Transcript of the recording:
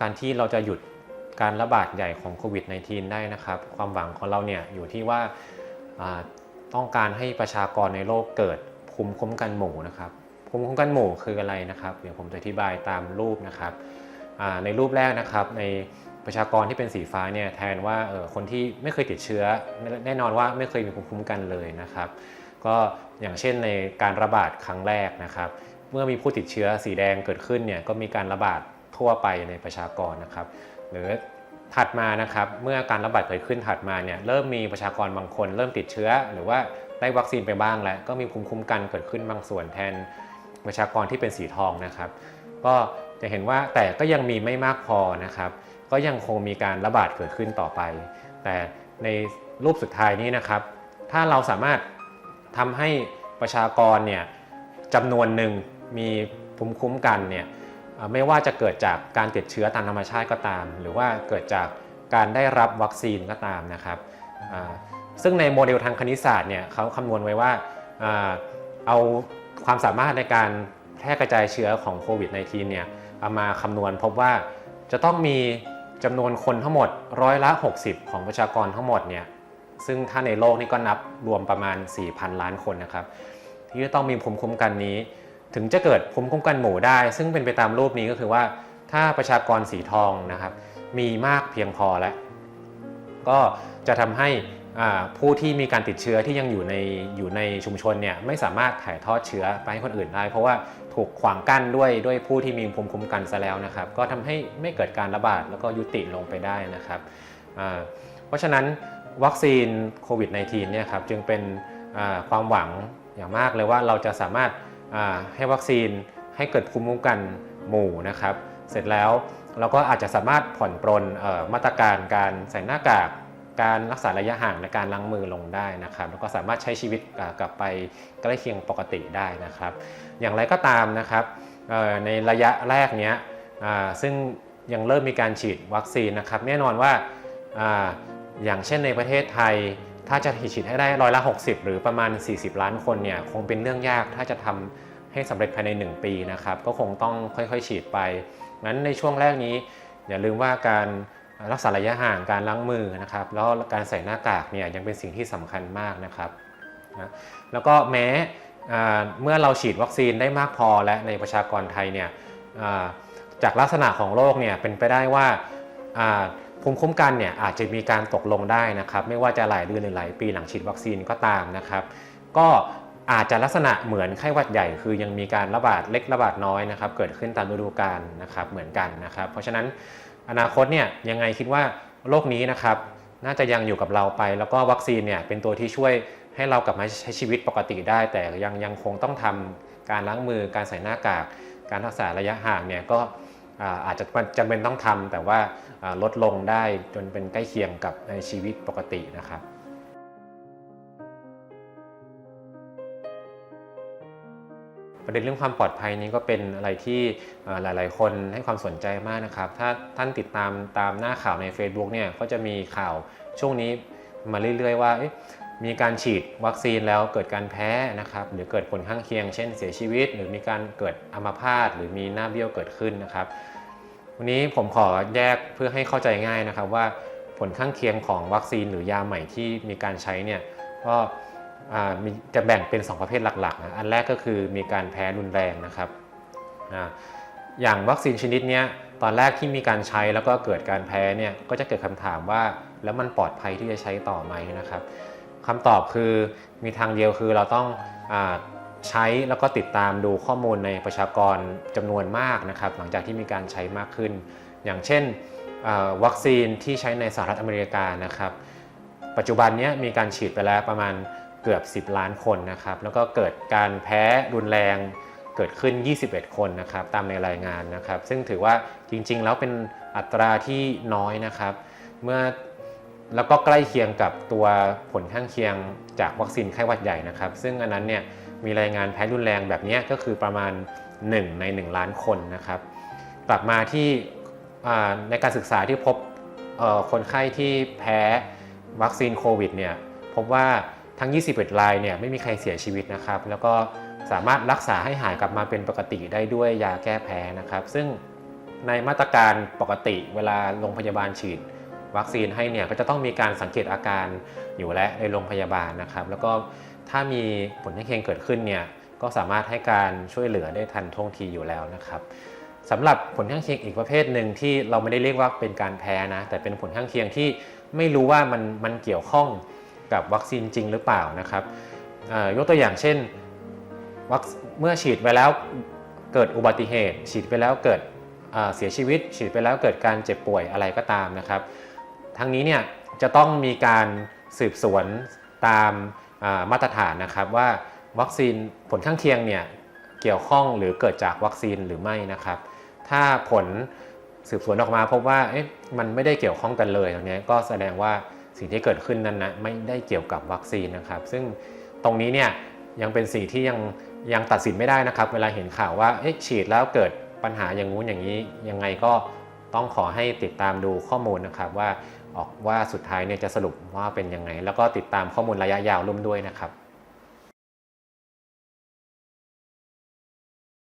การที่เราจะหยุดการระบาดใหญ่ของโควิด -19 ได้นะครับ ความหวังของเราเนี่ยอยู่ที่ว่าต้องการให้ประชากรในโลกเกิดภูมิคุ้มกันหมู่นะครับภูมิคุ้มกันหมู่คืออะไรนะครับ เดี๋ยวผมจะอธิบายตามรูปนะครับในรูปแรกนะครับในประชากรที่เป็นสีฟ้าเนี่ยแทนว่าออคนที่ไม่เคยติดเชื้อแน่นอนว่าไม่เคยมีภูมิคุ้มกันเลยนะครับ ก็อย่างเช่นในการระบาดครั้งแรกนะครับ เมื่อมีผู้ติดเชื้อสีแดงเกิดขึ้นเนี่ยก็มีการระบาด ทั่วไปในประชากรนะครับ หรือถัดมานะครับเมื่อการระบาดเกิดขึ้นถัดมาเนี่ยเริ่มมีประชากรบางคน เริ่มติดเชื้อ หรือว่าได้วัคซีนไปบ้างแล้ว ก็มีภูมิคุ้มกันเกิดขึ้นบางส่วนแทนประชากรที่เป็นสีทองนะครับ ก็จะเห็นว่าแต่ก็ยังมีไม่มากพอนะครับ ก็ยังคงมีการระบาดเกิดขึ้นต่อไป แต่ในรูปสุดท้ายนี้นะครับ ถ้าเราสามารถทำให้ประชากรเนี่ยจำนวนหนึ่งมีภูมิคุ้มกันเนี่ย ไม่ว่าจะเกิดจากการติดเชื้อตามธรรมชาติก็ตาม หรือว่าเกิดจากการได้รับวัคซีนก็ตามนะครับซึ่งในโมเดลทางคณิตศาสตร์เนี่ยเขาคำนวณไว้ว่าอ่าเอาความสามารถในการแพร่กระจายเชื้อของโควิด -19 เนี่ยเอามาคำนวณพบว่าจะต้องมีจำนวนคนทั้งหมดร้อยละ 60 ของประชากรทั้งหมดเนี่ยซึ่งถ้าในโลกนี่ก็นับรวมประมาณ 4,000 ล้านคนนะครับ ที่จะต้องมีภูมิคุ้มกันนี้ ถึงจะเกิดภูมิคุ้มกันหมู่ได้ ซึ่งเป็นไปตามรูปนี้ก็คือว่าถ้าประชากรสีทองนะครับ มีมากเพียงพอแล้วก็จะทำให้ผู้ที่มีการติดเชื้อที่ยังอยู่ในอยู่ในชุมชนเนี่ยไม่สามารถถ่ายทอดเชื้อไปให้คนอื่นได้ เพราะว่าถูกขวางกั้นด้วยด้วยผู้ที่มีภูมิคุ้มกันซะแล้วนะครับ ก็ทำให้ไม่เกิดการระบาดแล้วก็ยุติลงไปได้นะครับ เพราะฉะนั้นวัคซีนโควิด -19 เนี่ยครับจึงเป็นความหวังอย่างมากเลยว่าเราจะสามารถ ให้วัคซีนให้เกิดภูมิคุ้มกันหมู่นะครับ เสร็จแล้วเราก็อาจจะสามารถผ่อนปรนมาตรการการใส่หน้ากากการรักษาระยะห่างและการล้างมือลงได้นะครับ แล้วก็สามารถใช้ชีวิตกลับไปใกล้เคียงปกติได้นะครับ อย่างไรก็ตามนะครับในระยะแรกเนี้ยซึ่งยังเริ่มมีการฉีดวัคซีนนะครับ แน่นอนว่าอย่างเช่นในประเทศไทย ถ้าจะฉีดให้ได้ร้อยละ 60 หรือประมาณ 40 ล้านคนเนี่ยคงเป็นเรื่องยากถ้าจะทำให้สำเร็จภายใน 1 ปีนะครับก็คงต้องค่อยๆ ฉีดไปงั้นในช่วงแรกนี้ อย่าลืมว่าการรักษาระยะห่างการล้างมือนะครับแล้วการใส่หน้ากากเนี่ยยังเป็นสิ่งที่สำคัญมากนะครับนะแล้วก็แม้เมื่อเราฉีดวัคซีนได้มากพอและในประชากรไทยเนี่ยจากลักษณะของโรคเนี่ยเป็นไปได้ว่าอ่า ภูมิคุ้มกันเนี่ยอาจจะมีการตกลงได้นะครับ ไม่ว่าจะหลายเดือนหรือหลายปีหลังฉีดวัคซีนก็ตามนะครับ ก็อาจจะลักษณะเหมือนไข้หวัดใหญ่ คือยังมีการระบาดเล็กระบาดน้อยนะครับ เกิดขึ้นตามฤดูกาลนะครับเหมือนกันนะครับ เพราะฉะนั้นอนาคตเนี่ยยังไงคิดว่าโรคนี้นะครับน่าจะยังอยู่กับเราไป แล้วก็วัคซีนเนี่ยเป็นตัวที่ช่วยให้เรากลับมาใช้ชีวิตปกติได้ แต่ยังยังคงต้องทำการล้างมือการใส่หน้ากาก การรักษาระยะห่างเนี่ยก็ อาจจะจำเป็นต้องทำแต่ว่าลดลงได้จนเป็นใกล้เคียงกับในชีวิตปกตินะครับประเด็นเรื่องความปลอดภัยนี้ก็เป็นอะไรที่หลาย ๆ คนให้ความสนใจมากนะครับ ถ้าท่านติดตามตามหน้าข่าวใน Facebook เนี่ยก็จะมีข่าวช่วงนี้มาเรื่อย ๆ ว่า มีการฉีดวัคซีนแล้วเกิดการแพ้นะครับหรือเกิดผลข้างเคียง เช่นเสียชีวิต หรือมีการเกิดอัมพาตหรือมีหน้าเบี้ยวเกิดขึ้นนะครับวันนี้ผมขอแยกเพื่อให้เข้าใจง่ายนะครับว่าผลข้างเคียงของวัคซีนหรือยาใหม่ที่มีการใช้เนี่ยก็จะแบ่งเป็น 2 ประเภทหลักๆนะอันแรกก็คือมีการแพ้รุนแรงนะครับอย่างวัคซีนชนิดนี้ตอนแรกที่มีการใช้แล้วก็เกิดการแพ้เนี่ยก็จะเกิดคำถามว่าแล้วมันปลอดภัยที่จะใช้ต่อไหมนะครับ คำตอบคือมีทางเดียวคือเราต้องอใช้แล้วก็ติดตามดูข้อมูลในประชากรจำนวนมากนะครับ หลังจากที่มีการใช้มากขึ้น อย่างเช่นวัคซีนที่ใช้ในสหรัฐอเมริกานะครับ ปัจจุบันนี้มีการฉีดไปแล้วประมาณเกือบ 10 ล้านคนนะครับ แล้วก็เกิดการแพ้รุนแรงเกิดขึ้น 21 คนนะครับ ตามในรายงานนะครับ ซึ่งถือว่าจริงๆ แล้วเป็นอัตราที่น้อยนะครับ เมื่อ แล้วก็ใกล้เคียงกับตัวผลข้างเคียงจากวัคซีนไข้หวัดใหญ่นะครับ ซึ่งอันนั้นเนี่ยมีรายงานแพ้รุนแรงแบบนี้ก็คือประมาณ 1 ใน 1 ล้านคนนะครับ กลับมาที่ในการศึกษาที่พบเอ่อคนไข้ที่แพ้วัคซีนโควิดเนี่ยพบว่าทั้ง 21 รายเนี่ยไม่มีใครเสียชีวิตนะครับ แล้วก็สามารถรักษาให้หายกลับมาเป็นปกติได้ด้วยยาแก้แพ้นะครับ ซึ่งในมาตรการปกติเวลาโรงพยาบาลฉีด วัคซีนให้เนี่ยก็จะต้องมีการสังเกตอาการอยู่และในโรงพยาบาลนะครับ แล้วก็ถ้ามีผลข้างเคียงเกิดขึ้นเนี่ยก็สามารถให้การช่วยเหลือได้ทันท่วงทีอยู่แล้วนะครับสำหรับผลข้างเคียงอีกประเภทหนึ่งที่เราไม่ได้เรียกว่าเป็นการแพ้นะ แต่เป็นผลข้างเคียงที่ไม่รู้ว่ามันมันเกี่ยวข้องกับวัคซีนจริงหรือเปล่านะครับยกตัวอย่างเช่นวัคเมื่อฉีดไปแล้วเกิดอุบัติเหตุ ฉีดไปแล้วเกิดเสียชีวิต ฉีดไปแล้วเกิดการเจ็บป่วยอะไรก็ตามนะครับ ทั้งนี้เนี่ยจะต้องมีการสืบสวนตามมาตรฐานนะครับว่าวัคซีนผลข้างเคียงเนี่ยเกี่ยวข้องหรือเกิดจากวัคซีนหรือไม่นะครับ ถ้าผลสืบสวนออกมาพบว่าเอ๊ะมันไม่ได้เกี่ยวข้องกันเลยตรงนี้ก็แสดงว่าสิ่งที่เกิดขึ้นนั้นนะไม่ได้เกี่ยวกับวัคซีนนะครับ ซึ่งตรงนี้เนี่ยยังเป็นสิ่งที่ยังยังตัดสินไม่ได้นะครับ เวลาเห็นข่าวว่าเอ๊ะฉีดแล้วเกิดปัญหาอย่างงู้นอย่างนี้ยังไงก็ ต้องขอให้ติดตามดูข้อมูลนะครับว่าออกว่าสุดท้ายเนี่ยจะสรุปว่าเป็นยังไง แล้วก็ติดตามข้อมูลระยะยาวร่วมด้วยนะครับ